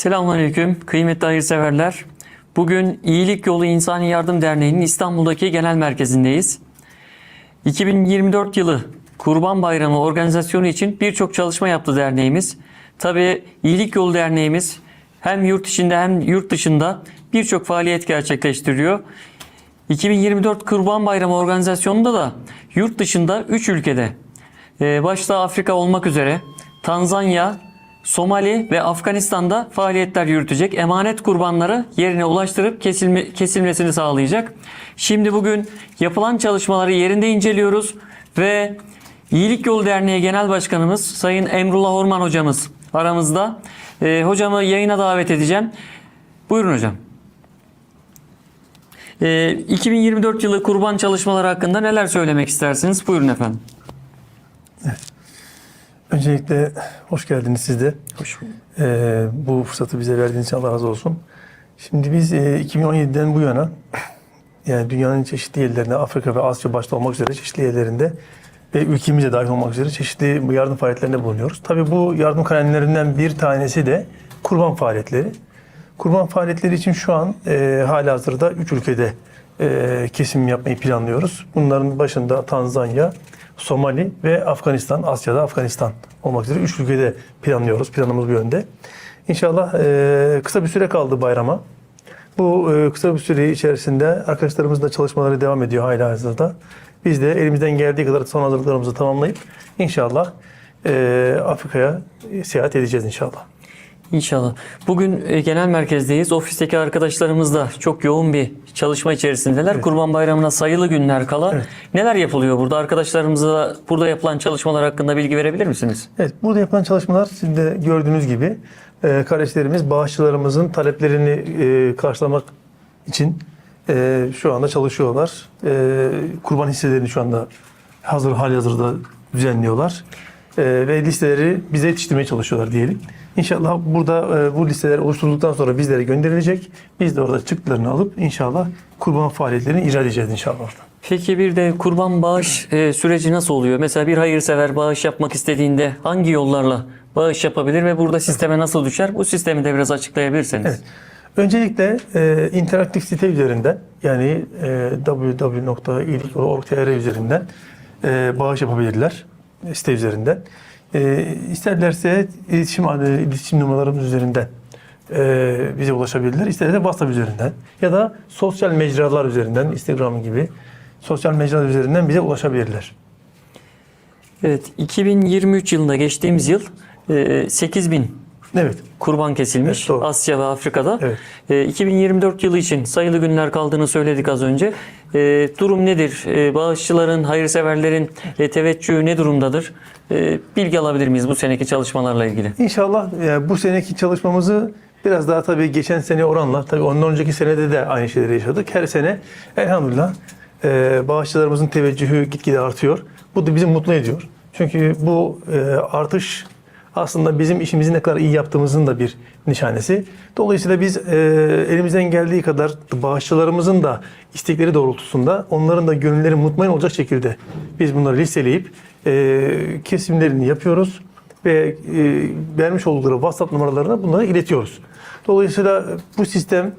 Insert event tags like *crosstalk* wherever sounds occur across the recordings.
Selamünaleyküm kıymetli hayırseverler. Bugün İyilik Yolu İnsani Yardım Derneği'nin İstanbul'daki genel merkezindeyiz. 2024 yılı Kurban Bayramı organizasyonu için birçok çalışma yaptı derneğimiz. Tabii İyilik Yolu Derneğimiz hem yurt içinde hem yurt dışında birçok faaliyet gerçekleştiriyor. 2024 Kurban Bayramı organizasyonunda da yurt dışında 3 ülkede e, başta Afrika olmak üzere Tanzanya, Somali ve Afganistan'da faaliyetler yürütecek. Emanet kurbanları yerine ulaştırıp kesilme, kesilmesini sağlayacak. Şimdi bugün yapılan çalışmaları yerinde inceliyoruz ve İyilik Yolu Derneği Genel Başkanımız Sayın Emrullah Orman hocamız aramızda. E, hocamı yayına davet edeceğim. Buyurun hocam. E, 2024 yılı kurban çalışmaları hakkında neler söylemek istersiniz? Buyurun efendim. Öncelikle hoş geldiniz siz de. Hoş bulduk. Ee, bu fırsatı bize verdiğiniz için Allah razı olsun. Şimdi biz e, 2017'den bu yana yani dünyanın çeşitli yerlerinde Afrika ve Asya başta olmak üzere çeşitli yerlerinde ve ülkemize dahil olmak üzere çeşitli yardım faaliyetlerinde bulunuyoruz. Tabii bu yardım kalemlerinden bir tanesi de kurban faaliyetleri. Kurban faaliyetleri için şu an e, hala hazırda 3 ülkede e, kesim yapmayı planlıyoruz. Bunların başında Tanzanya, Somali ve Afganistan, Asya'da Afganistan olmak üzere 3 ülkede planlıyoruz. Planımız bu yönde. İnşallah e, kısa bir süre kaldı bayrama. Bu e, kısa bir süre içerisinde arkadaşlarımızın da çalışmaları devam ediyor hala hazırda. Biz de elimizden geldiği kadar son hazırlıklarımızı tamamlayıp inşallah e, Afrika'ya seyahat edeceğiz inşallah. İnşallah. Bugün e, genel merkezdeyiz. Ofisteki arkadaşlarımız da çok yoğun bir çalışma içerisindeler. Kurban Bayramı'na sayılı günler kala. Evet. Neler yapılıyor burada? Arkadaşlarımıza burada yapılan çalışmalar hakkında bilgi verebilir misiniz? Evet, burada yapılan çalışmalar sizin de gördüğünüz gibi e, kardeşlerimiz bağışçılarımızın taleplerini e, karşılamak için şu anda çalışıyorlar. Kurban hisselerini şu anda hazır hali hazırda düzenliyorlar. E, ve listeleri bize yetiştirmeye çalışıyorlar diyelim. İnşallah burada e, bu listeler oluşturulduktan sonra bizlere gönderilecek. Biz de orada çıktılarını alıp inşallah kurban faaliyetlerini icra edeceğiz inşallah. orada. Peki bir de kurban bağış e, süreci nasıl oluyor? Mesela bir hayırsever bağış yapmak istediğinde hangi yollarla bağış yapabilir ve burada sisteme nasıl düşer? Bu sistemi de biraz açıklayabilirseniz. Evet. Öncelikle e, interaktif site üzerinden yani e, www.iyilikyolu.org.tr üzerinden e, bağış yapabilirler site üzerinden. E, isterlerse iletişim adı, iletişim numaralarımız üzerinden e, bize ulaşabilirler. İsterlerse WhatsApp üzerinden ya da sosyal mecralar üzerinden Instagram gibi sosyal mecralar üzerinden bize ulaşabilirler. Evet, 2023 yılında geçtiğimiz yıl e, 8 bin Evet. kurban kesilmiş Evet, doğru. Asya ve Afrika'da. Evet. E, 2024 yılı için sayılı günler kaldığını söyledik az önce. E, durum nedir? E, bağışçıların, hayırseverlerin e, teveccühü ne durumdadır? E, bilgi alabilir miyiz bu seneki çalışmalarla ilgili? İnşallah e, bu seneki çalışmamızı biraz daha tabii geçen sene oranla, tabii ondan önceki senede de aynı şeyleri yaşadık. Her sene elhamdülillah e, bağışçılarımızın teveccühü gitgide artıyor. Bu da bizi mutlu ediyor. Çünkü bu e, artış aslında bizim işimizi ne kadar iyi yaptığımızın da bir nişanesi. Dolayısıyla biz e, elimizden geldiği kadar bağışçılarımızın da istekleri doğrultusunda onların da gönülleri mutmain olacak şekilde biz bunları listeleyip e, kesimlerini yapıyoruz ve e, vermiş oldukları WhatsApp numaralarına bunları iletiyoruz. Dolayısıyla bu sistem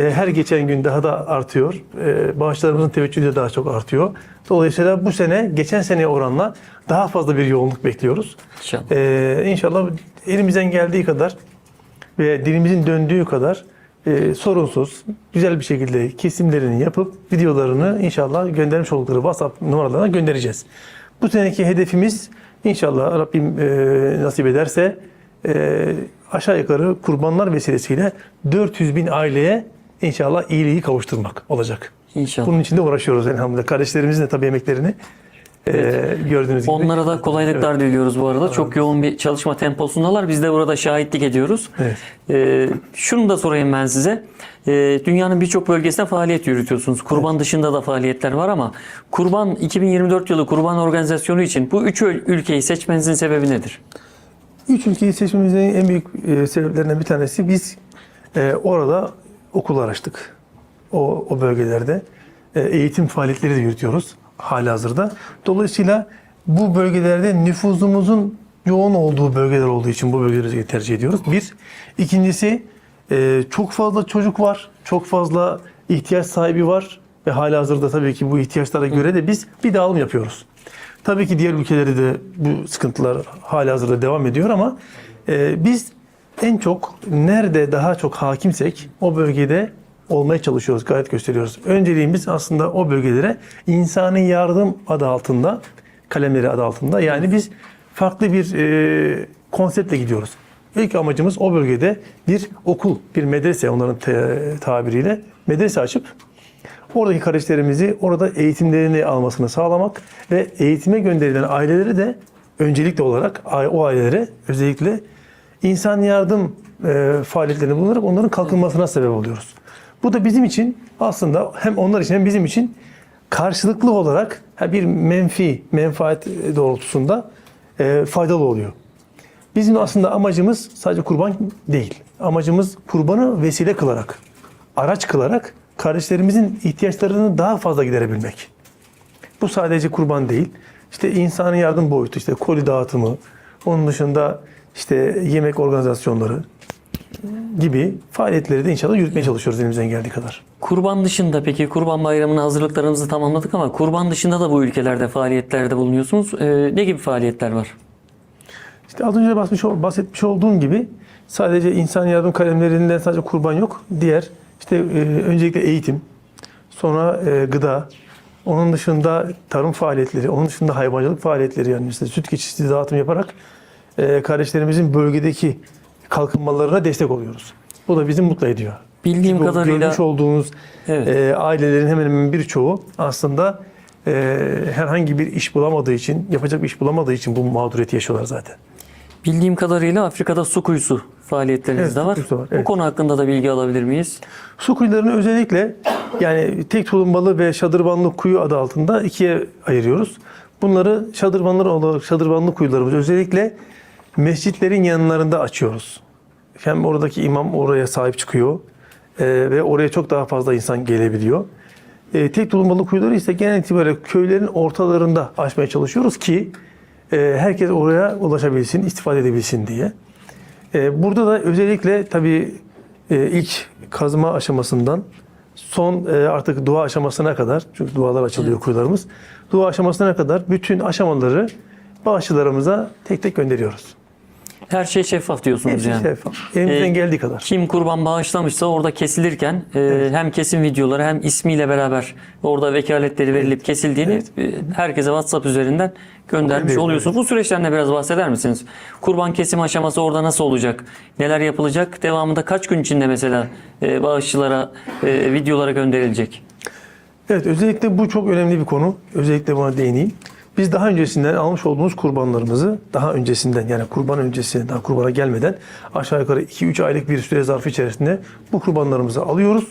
her geçen gün daha da artıyor. E, bağışlarımızın teveccühü de daha çok artıyor. Dolayısıyla bu sene geçen seneye oranla daha fazla bir yoğunluk bekliyoruz. İnşallah. E, inşallah elimizden geldiği kadar ve dilimizin döndüğü kadar e, sorunsuz, güzel bir şekilde kesimlerini yapıp videolarını inşallah göndermiş oldukları WhatsApp numaralarına göndereceğiz. Bu seneki hedefimiz inşallah Rabbim e, nasip ederse e, aşağı yukarı kurbanlar vesilesiyle 400 bin aileye inşallah iyiliği kavuşturmak olacak. İnşallah. Bunun için de uğraşıyoruz elhamdülillah. Kardeşlerimizin de tabii emeklerini e, gördüğünüz gibi. Onlara da kolaylıklar diliyoruz bu arada. Çok yoğun bir çalışma temposundalar. Biz de burada şahitlik ediyoruz. Evet. Ee, şunu da sorayım ben size. Ee, dünyanın birçok bölgesinde faaliyet yürütüyorsunuz. Kurban dışında da faaliyetler var ama Kurban 2024 yılı Kurban Organizasyonu için bu üç ül- ülkeyi seçmenizin sebebi nedir? Üç ülkeyi seçmemizin en büyük e, sebeplerinden bir tanesi biz e, orada okul açtık. O, o bölgelerde e, eğitim faaliyetleri de yürütüyoruz hali hazırda. Dolayısıyla bu bölgelerde nüfuzumuzun yoğun olduğu bölgeler olduğu için bu bölgeleri tercih ediyoruz. Bir. İkincisi e, çok fazla çocuk var. Çok fazla ihtiyaç sahibi var. Ve hala hazırda tabii ki bu ihtiyaçlara göre de biz bir dağılım yapıyoruz. Tabii ki diğer ülkelerde de bu sıkıntılar hala hazırda devam ediyor ama e, biz en çok nerede daha çok hakimsek o bölgede olmaya çalışıyoruz, gayret gösteriyoruz. Önceliğimiz aslında o bölgelere insani yardım adı altında, kalemleri adı altında. Yani biz farklı bir e, konseptle gidiyoruz. İlk amacımız o bölgede bir okul, bir medrese onların te- tabiriyle medrese açıp oradaki kardeşlerimizi orada eğitimlerini almasını sağlamak ve eğitime gönderilen aileleri de öncelikli olarak o ailelere özellikle insan yardım e, faaliyetlerinde bulunarak onların kalkınmasına sebep oluyoruz. Bu da bizim için aslında hem onlar için hem bizim için karşılıklı olarak bir menfi, menfaat doğrultusunda e, faydalı oluyor. Bizim aslında amacımız sadece kurban değil. Amacımız kurbanı vesile kılarak, araç kılarak kardeşlerimizin ihtiyaçlarını daha fazla giderebilmek. Bu sadece kurban değil. İşte insani yardım boyutu, işte koli dağıtımı, onun dışında işte yemek organizasyonları gibi faaliyetleri de inşallah yürütmeye çalışıyoruz elimizden geldiği kadar. Kurban dışında peki Kurban Bayramı'na hazırlıklarımızı tamamladık ama kurban dışında da bu ülkelerde faaliyetlerde bulunuyorsunuz. Ee, ne gibi faaliyetler var? İşte az önce bahsetmiş, bahsetmiş olduğum gibi sadece insan yardım kalemlerinden sadece kurban yok. Diğer işte e, öncelikle eğitim, sonra e, gıda, onun dışında tarım faaliyetleri, onun dışında hayvancılık faaliyetleri yani işte süt geçişli dağıtım yaparak kardeşlerimizin bölgedeki kalkınmalarına destek oluyoruz. Bu da bizi mutlu ediyor. Bildiğim Bu kadarıyla görmüş olduğunuz Evet. e, ailelerin hemen hemen birçoğu aslında e, herhangi bir iş bulamadığı için, yapacak bir iş bulamadığı için bu mağduriyeti yaşıyorlar zaten. bildiğim kadarıyla Afrika'da su kuyusu faaliyetleriniz Evet, de var. var, Bu evet. konu hakkında da bilgi alabilir miyiz? Su kuyularını özellikle yani tek tulumbalı ve şadırvanlı kuyu adı altında ikiye ayırıyoruz. Bunları şadırvanlar olarak şadırvanlı kuyularımız özellikle mescitlerin yanlarında açıyoruz. Hem oradaki imam oraya sahip çıkıyor e, ve oraya çok daha fazla insan gelebiliyor. E, tek tulumbalı kuyuları ise genel itibariyle köylerin ortalarında açmaya çalışıyoruz ki e, herkes oraya ulaşabilsin, istifade edebilsin diye. E, burada da özellikle tabii e, ilk kazma aşamasından son e, artık dua aşamasına kadar, çünkü dualar açılıyor kuyularımız. Dua aşamasına kadar bütün aşamaları bağışçılarımıza tek tek gönderiyoruz. Her şey şeffaf diyorsunuz Hepsi yani. şeffaf. Elimizden E, geldiği kadar. Kim kurban bağışlamışsa orada kesilirken e, hem kesim videoları hem ismiyle beraber orada vekaletleri verilip kesildiğini e, herkese WhatsApp üzerinden göndermiş Evet, oluyorsunuz. Bu süreçten de biraz bahseder misiniz? Kurban kesim aşaması orada nasıl olacak? Neler yapılacak? Devamında kaç gün içinde mesela e, bağışçılara e, videolara gönderilecek? Evet özellikle bu çok önemli bir konu. Özellikle buna değineyim. Biz daha öncesinden almış olduğumuz kurbanlarımızı daha öncesinden yani kurban öncesi daha kurbana gelmeden aşağı yukarı 2-3 aylık bir süre zarfı içerisinde bu kurbanlarımızı alıyoruz.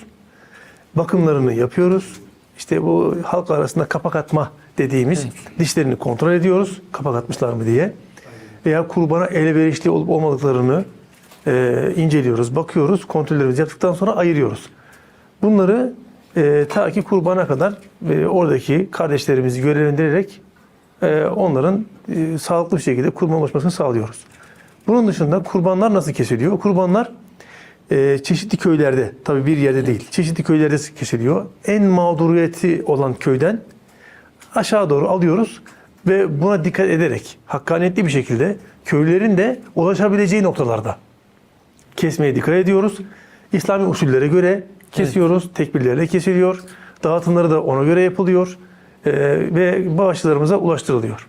Bakımlarını yapıyoruz. İşte bu halk arasında kapak atma dediğimiz dişlerini kontrol ediyoruz. Kapak atmışlar mı diye. Veya kurbana elverişli olup olmadıklarını e, inceliyoruz, bakıyoruz. Kontrollerimizi yaptıktan sonra ayırıyoruz. Bunları e, ta ki kurbana kadar e, oradaki kardeşlerimizi görevlendirerek onların e, sağlıklı bir şekilde kurban ulaşmasını sağlıyoruz. Bunun dışında kurbanlar nasıl kesiliyor? Kurbanlar e, çeşitli köylerde, tabii bir yerde değil, çeşitli köylerde kesiliyor. En mağduriyeti olan köyden aşağı doğru alıyoruz ve buna dikkat ederek hakkaniyetli bir şekilde köylerin de ulaşabileceği noktalarda kesmeye dikkat ediyoruz. İslami usullere göre kesiyoruz. Tekbirlerle kesiliyor. Dağıtımları da ona göre yapılıyor. Ee, ve bağışçılarımıza ulaştırılıyor.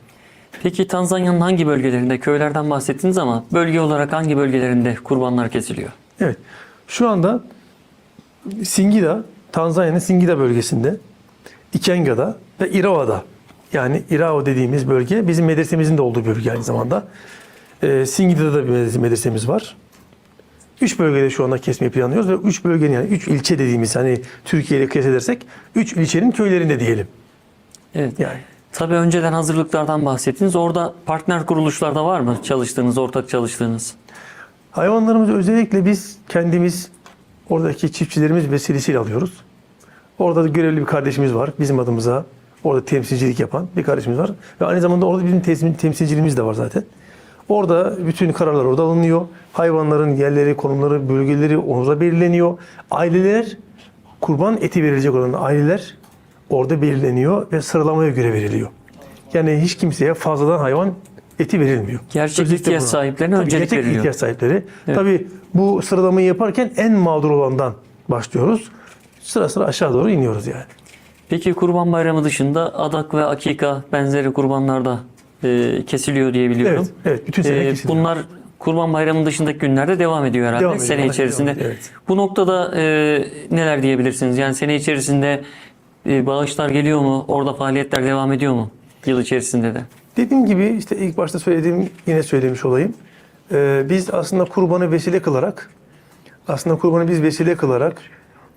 Peki Tanzanya'nın hangi bölgelerinde köylerden bahsettiniz ama bölge olarak hangi bölgelerinde kurbanlar kesiliyor? Evet. Şu anda Singida, Tanzanya'nın Singida bölgesinde, Ikenga'da ve Irawa'da yani Irao dediğimiz bölge bizim medresemizin de olduğu bölge aynı zamanda. Ee, Singida'da da bir medrese- medresemiz var. Üç bölgede şu anda kesmeyi planlıyoruz ve üç bölgenin yani üç ilçe dediğimiz hani Türkiye ile kıyas edersek üç ilçenin köylerinde diyelim. Evet. Yani Tabii önceden hazırlıklardan bahsettiniz. Orada partner kuruluşlarda var mı çalıştığınız, ortak çalıştığınız? Hayvanlarımızı özellikle biz kendimiz oradaki çiftçilerimiz vesilesiyle alıyoruz. Orada da görevli bir kardeşimiz var bizim adımıza. Orada temsilcilik yapan bir kardeşimiz var. Ve aynı zamanda orada bizim tem- temsilciliğimiz de var zaten. Orada bütün kararlar orada alınıyor. Hayvanların yerleri, konumları, bölgeleri orada belirleniyor. Aileler, kurban eti verilecek olan aileler orada belirleniyor ve sıralamaya göre veriliyor. Yani hiç kimseye fazladan hayvan eti verilmiyor. Gerçek Özellikle ihtiyaç buna. sahiplerine Tabii öncelik gerçek veriliyor. ihtiyaç sahipleri. Tabii bu sıralamayı yaparken en mağdur olandan başlıyoruz. Sıra sıra aşağı doğru iniyoruz yani. Peki kurban bayramı dışında adak ve akika benzeri kurbanlarda e, kesiliyor diye biliyorum. Evet, evet. Bütün sene E, kesiliyor. bunlar kurban bayramı dışındaki günlerde devam ediyor herhalde Devam ediyor, sene içerisinde. devam ediyor, evet. Bu noktada e, neler diyebilirsiniz? Yani sene içerisinde e, bağışlar geliyor mu? Orada faaliyetler devam ediyor mu? Yıl içerisinde de. Dediğim gibi işte ilk başta söylediğim yine söylemiş olayım. Ee, biz aslında kurbanı vesile kılarak aslında kurbanı biz vesile kılarak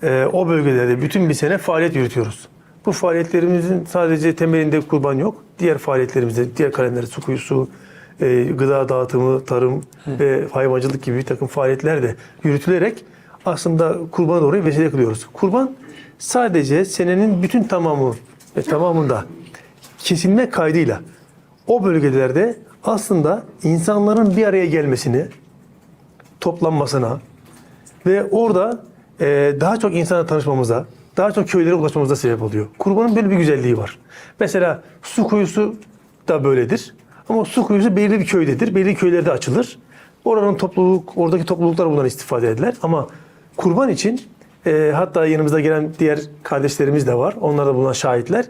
e, o bölgelerde bütün bir sene faaliyet yürütüyoruz. Bu faaliyetlerimizin sadece temelinde kurban yok. Diğer faaliyetlerimizde, diğer kalemler, su kuyusu, e, gıda dağıtımı, tarım ve hayvancılık gibi bir takım faaliyetler de yürütülerek aslında kurbana doğru vesile kılıyoruz. Kurban sadece senenin bütün tamamı ve tamamında kesilme kaydıyla o bölgelerde aslında insanların bir araya gelmesini, toplanmasına ve orada e, daha çok insana tanışmamıza, daha çok köylere ulaşmamıza sebep oluyor. Kurbanın böyle bir güzelliği var. Mesela su kuyusu da böyledir. Ama su kuyusu belirli bir köydedir. Belirli köylerde açılır. Oranın topluluk, oradaki topluluklar bundan istifade ederler. Ama kurban için e, hatta yanımızda gelen diğer kardeşlerimiz de var. Onlar da buna şahitler.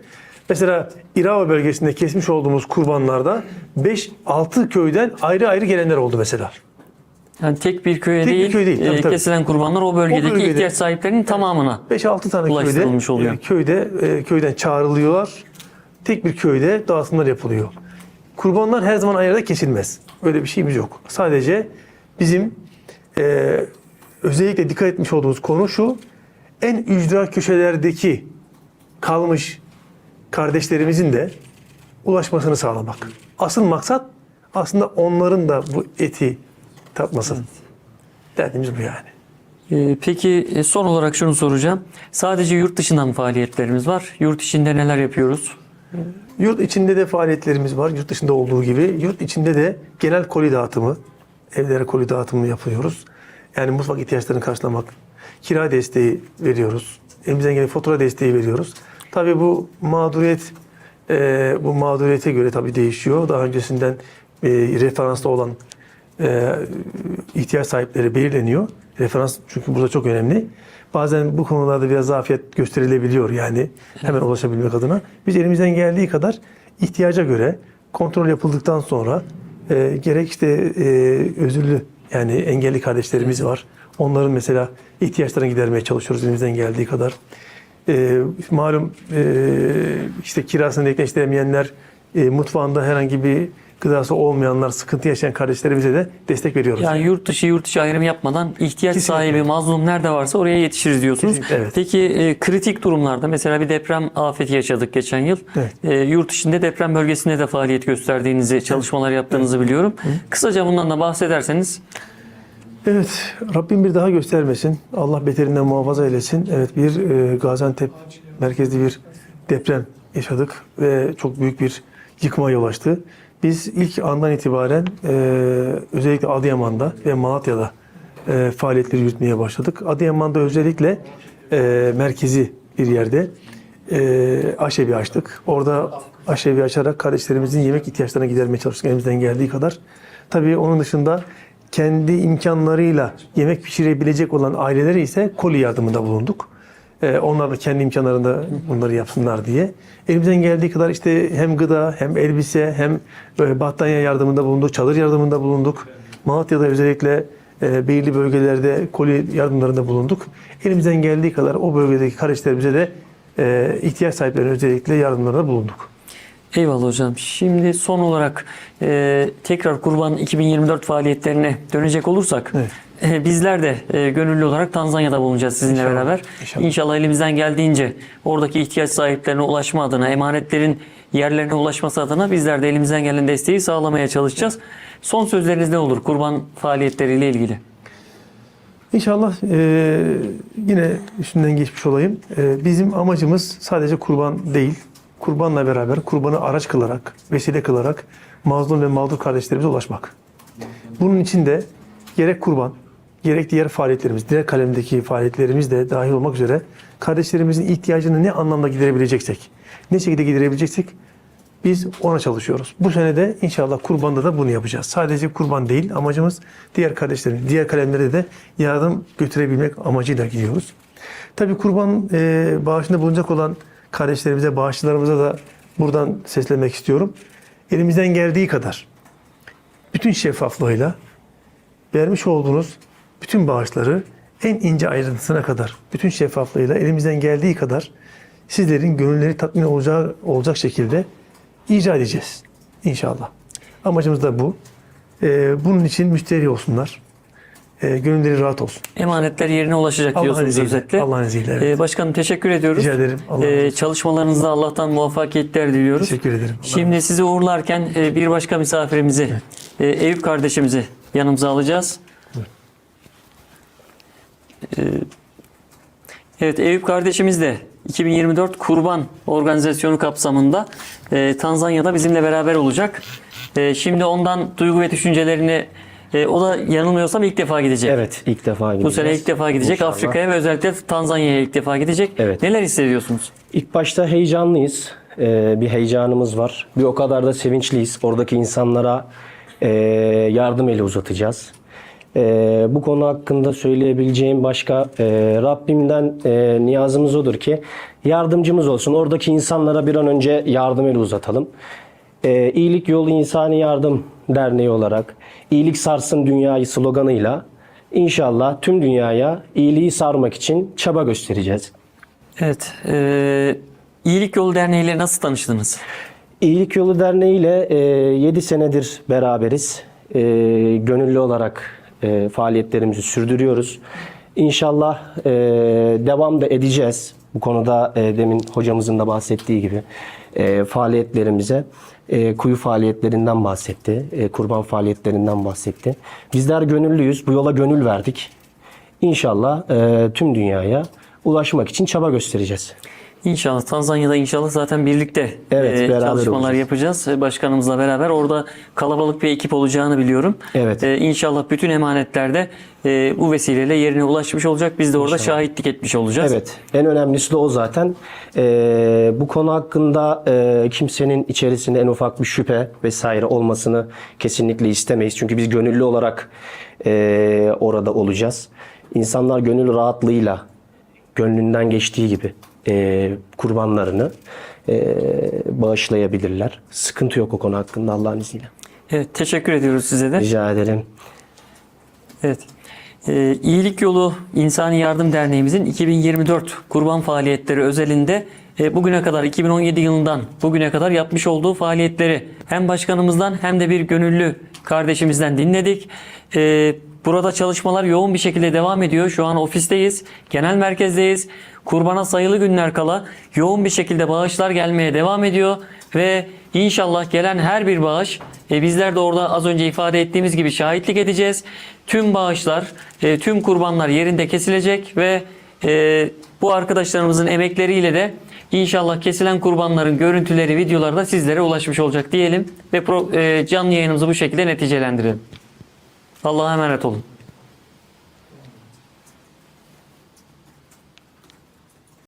Mesela İrava bölgesinde kesmiş olduğumuz kurbanlarda 5-6 köyden ayrı ayrı gelenler oldu mesela. Yani tek bir köye Tek bir değil, köy değil, tabii, e, tabii. kesilen kurbanlar o bölgedeki bölgede. ihtiyaç sahiplerinin tamamına 5-6 tane köyde, oluyor. e, köyde e, köyden çağrılıyorlar. Tek bir köyde dağıtımlar yapılıyor. Kurbanlar her zaman ayrıda kesilmez. Öyle bir şeyimiz yok. Sadece bizim e, özellikle dikkat etmiş olduğumuz konu şu. En ücra köşelerdeki kalmış kardeşlerimizin de ulaşmasını sağlamak. Asıl maksat aslında onların da bu eti tatması. Derdimiz bu yani. Ee, Peki e, son olarak şunu soracağım. Sadece yurt dışından mı faaliyetlerimiz var? Yurt içinde neler yapıyoruz? Yurt içinde de faaliyetlerimiz var. Yurt dışında olduğu gibi. Yurt içinde de genel koli dağıtımı, evlere koli dağıtımını yapıyoruz. Yani mutfak ihtiyaçlarını karşılamak, kira desteği veriyoruz. Elimizden gelen fatura desteği veriyoruz. Tabii bu mağduriyet, e, bu mağduriyete göre tabii değişiyor. Daha öncesinden e, referanslı olan e, ihtiyaç sahipleri belirleniyor. Referans çünkü burada çok önemli. Bazen bu konularda biraz zafiyet gösterilebiliyor yani hemen ulaşabilmek adına. Biz elimizden geldiği kadar ihtiyaca göre kontrol yapıldıktan sonra e, gerek işte e, özürlü yani engelli kardeşlerimiz var. Onların mesela ihtiyaçlarını gidermeye çalışıyoruz elimizden geldiği kadar. E, malum e, işte kirasını denkleştiremeyenler, e, mutfağında herhangi bir gıdası olmayanlar, sıkıntı yaşayan kardeşlerimize de destek veriyoruz. Yani yurt dışı yurt içi ayrım yapmadan ihtiyaç Kesinlikle. sahibi mazlum nerede varsa oraya yetişiriz diyorsunuz. Kesinlikle, evet. Peki e, kritik durumlarda mesela bir deprem afeti yaşadık geçen yıl. Evet. E, yurt içinde deprem bölgesinde de faaliyet gösterdiğinizi, çalışmalar yaptığınızı biliyorum. Kısaca bundan da bahsederseniz. Evet, Rabbim bir daha göstermesin. Allah beterinden muhafaza eylesin. Evet, bir e, Gaziantep merkezli bir deprem yaşadık ve çok büyük bir yıkıma yol açtı. Biz ilk andan itibaren e, özellikle Adıyaman'da ve Malatya'da e, faaliyetleri yürütmeye başladık. Adıyaman'da özellikle e, merkezi bir yerde e, aşevi açtık. Orada aşevi açarak kardeşlerimizin yemek ihtiyaçlarını gidermeye çalıştık elimizden geldiği kadar. Tabii onun dışında kendi imkanlarıyla yemek pişirebilecek olan ailelere ise koli yardımında bulunduk. Ee, onlar da kendi imkanlarında bunları yapsınlar diye. Elimizden geldiği kadar işte hem gıda hem elbise hem e, battaniye yardımında bulunduk, çadır yardımında bulunduk. Malatya'da özellikle e, belirli bölgelerde koli yardımlarında bulunduk. Elimizden geldiği kadar o bölgedeki kardeşlerimize de e, ihtiyaç sahiplerine özellikle yardımlarında bulunduk. Eyvallah hocam. Şimdi son olarak e, tekrar Kurban 2024 faaliyetlerine dönecek olursak Evet. *laughs* bizler de e, gönüllü olarak Tanzanya'da bulunacağız sizinle İnşallah, beraber. inşallah. İnşallah elimizden geldiğince oradaki ihtiyaç sahiplerine ulaşma adına, emanetlerin yerlerine ulaşması adına bizler de elimizden gelen desteği sağlamaya çalışacağız. Son sözleriniz ne olur Kurban faaliyetleriyle ilgili? İnşallah e, yine üstünden geçmiş olayım. E, bizim amacımız sadece kurban değil. Kurbanla beraber kurbanı araç kılarak, vesile kılarak mazlum ve mağdur kardeşlerimize ulaşmak. Bunun için de gerek kurban, gerek diğer faaliyetlerimiz, diğer kalemdeki faaliyetlerimiz de dahil olmak üzere kardeşlerimizin ihtiyacını ne anlamda giderebileceksek, ne şekilde giderebileceksek biz ona çalışıyoruz. Bu sene de inşallah kurbanda da bunu yapacağız. Sadece kurban değil amacımız diğer kardeşlerin, diğer kalemlere de yardım götürebilmek amacıyla gidiyoruz. Tabii kurban e, bağışında bulunacak olan kardeşlerimize, bağışçılarımıza da buradan seslenmek istiyorum. Elimizden geldiği kadar bütün şeffaflığıyla vermiş olduğunuz bütün bağışları en ince ayrıntısına kadar bütün şeffaflığıyla elimizden geldiği kadar sizlerin gönülleri tatmin olacağı olacak şekilde icra edeceğiz inşallah. Amacımız da bu. Ee, bunun için müşteri olsunlar. Ee, gönülleri rahat olsun. Emanetler yerine ulaşacak Allah'ın diyorsunuz izniyle. özetle. Allah'ın izniyle, evet. Ee, başkanım teşekkür ediyoruz. Rica ederim. Allah Ee, çalışmalarınızda Allah'tan muvaffakiyetler diliyoruz. Teşekkür ederim. Allah Şimdi sizi uğurlarken e, bir başka misafirimizi, e, Eyüp kardeşimizi yanımıza alacağız. Ee, Evet Eyüp kardeşimiz de 2024 Kurban Organizasyonu kapsamında e, Tanzanya'da bizimle beraber olacak. E, şimdi ondan duygu ve düşüncelerini e, o da yanılmıyorsam ilk defa gidecek. Evet ilk defa gideceğiz. Bu sene ilk defa gidecek. Afrika'ya ve özellikle Tanzanya'ya ilk defa gidecek. Evet. Neler hissediyorsunuz? İlk başta heyecanlıyız. Ee, bir heyecanımız var. Bir o kadar da sevinçliyiz. Oradaki insanlara e, yardım eli uzatacağız. E, bu konu hakkında söyleyebileceğim başka e, Rabbimden e, niyazımız odur ki yardımcımız olsun. Oradaki insanlara bir an önce yardım eli uzatalım. E, İyilik Yolu İnsani Yardım Derneği olarak iyilik sarsın dünyayı sloganıyla inşallah tüm dünyaya iyiliği sarmak için çaba göstereceğiz. Evet. E, İyilik Yolu Derneği ile nasıl tanıştınız? İyilik Yolu Derneği ile 7 senedir beraberiz. E, gönüllü olarak e, faaliyetlerimizi sürdürüyoruz. İnşallah e, devam da edeceğiz. Bu konuda e, demin hocamızın da bahsettiği gibi e, faaliyetlerimize e, kuyu faaliyetlerinden bahsetti, e, kurban faaliyetlerinden bahsetti. Bizler gönüllüyüz, bu yola gönül verdik. İnşallah e, tüm dünyaya ulaşmak için çaba göstereceğiz. İnşallah Tanzanya'da inşallah zaten birlikte Evet, e, çalışmalar olacağız. yapacağız. E, Başkanımızla beraber orada kalabalık bir ekip olacağını biliyorum. Evet. E, inşallah bütün emanetlerde e, bu vesileyle yerine ulaşmış olacak. Biz de orada şahitlik etmiş olacağız. Evet, en önemlisi de o zaten. Ee, bu konu hakkında e, kimsenin içerisinde en ufak bir şüphe vesaire olmasını kesinlikle istemeyiz. Çünkü biz gönüllü olarak e, orada olacağız. İnsanlar gönül rahatlığıyla, gönlünden geçtiği gibi e, kurbanlarını e, bağışlayabilirler. Sıkıntı yok o konu hakkında Allah'ın izniyle. Evet, teşekkür ediyoruz size de. Rica ederim. Evet. Ee, İyilik Yolu İnsani Yardım Derneğimizin 2024 kurban faaliyetleri özelinde e, bugüne kadar 2017 yılından bugüne kadar yapmış olduğu faaliyetleri hem başkanımızdan hem de bir gönüllü kardeşimizden dinledik. Ee, burada çalışmalar yoğun bir şekilde devam ediyor. Şu an ofisteyiz, genel merkezdeyiz. Kurbana sayılı günler kala yoğun bir şekilde bağışlar gelmeye devam ediyor ve inşallah gelen her bir bağış e, bizler de orada az önce ifade ettiğimiz gibi şahitlik edeceğiz. Tüm bağışlar, e, tüm kurbanlar yerinde kesilecek ve e, bu arkadaşlarımızın emekleriyle de inşallah kesilen kurbanların görüntüleri, videoları da sizlere ulaşmış olacak diyelim ve pro- e, canlı yayınımızı bu şekilde neticelendirelim. Allah'a emanet olun.